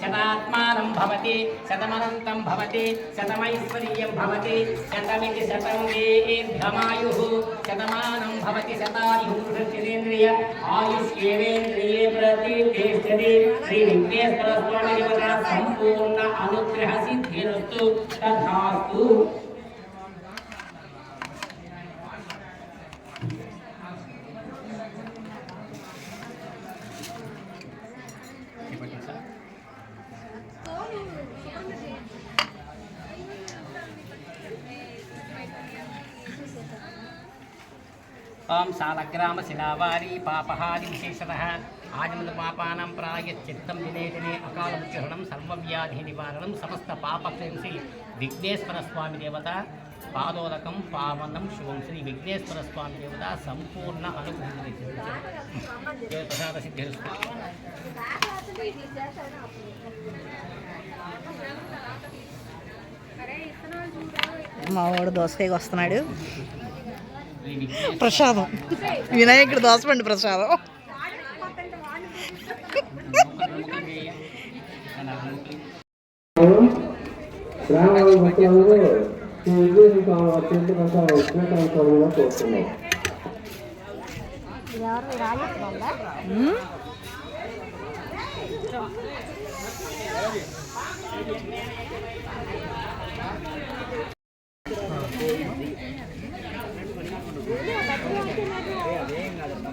శతాత్మానం భవతి శతమనంతం భవతి శతమైశ్వర్యం భవతి శతమితి శతం వేభ్యమాయు శతమానం భవతి శతాయుషేంద్రియ ఆయుష్యేంద్రియే ప్రతిష్టతి. శ్రీ వెంకటేశ్వర స్వామి సంపూర్ణ అనుగ్రహ సిద్ధిరస్తు. తథాస్తు. ఓం శాలగ్రామ శిలావారి పాపహారి విశేషత ఆజమద పాపానం ప్రాయశ్చిత్తం దినే దినే అకాల ఉచ్చరణం సర్వవ్యాధి నివారణం సమస్త పాపక్షంసి విఘ్నేశ్వర స్వామి దేవత పాదోదకం పావనం శుభం శ్రీ విఘ్నేశ్వర స్వామి దేవత సంపూర్ణ అనుగ్రహం ప్రసాద సిద్ధి మా వాడు దోసకాయకి వస్తున్నాడు. ప్రసాదం. వినాయకుడు దోసపండి ప్రసాదం. గ్రామాల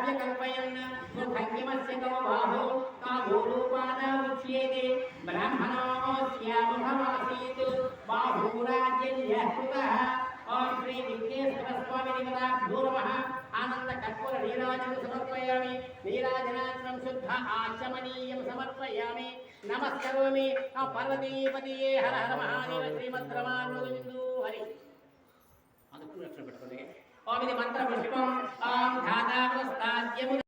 నిద్రపోలాడు ఓం శ్రీ విఘ్నేశ్వర స్వామి దేవతాభ్యో నమః ఆనంద కర్పూర నీరాజనం సమర్పయామి నీరాజనానందం శుద్ధ ఆచమనీయం సమర్పయామి నమస్కరోమి ఆ పార్వతీపతియే హర హర మహాదేవ శ్రీమద్రమాను హరి అందుకు రక్షణ పెట్టుకోండి ఓం ఇది మంత్ర పుష్పం ఆ yeah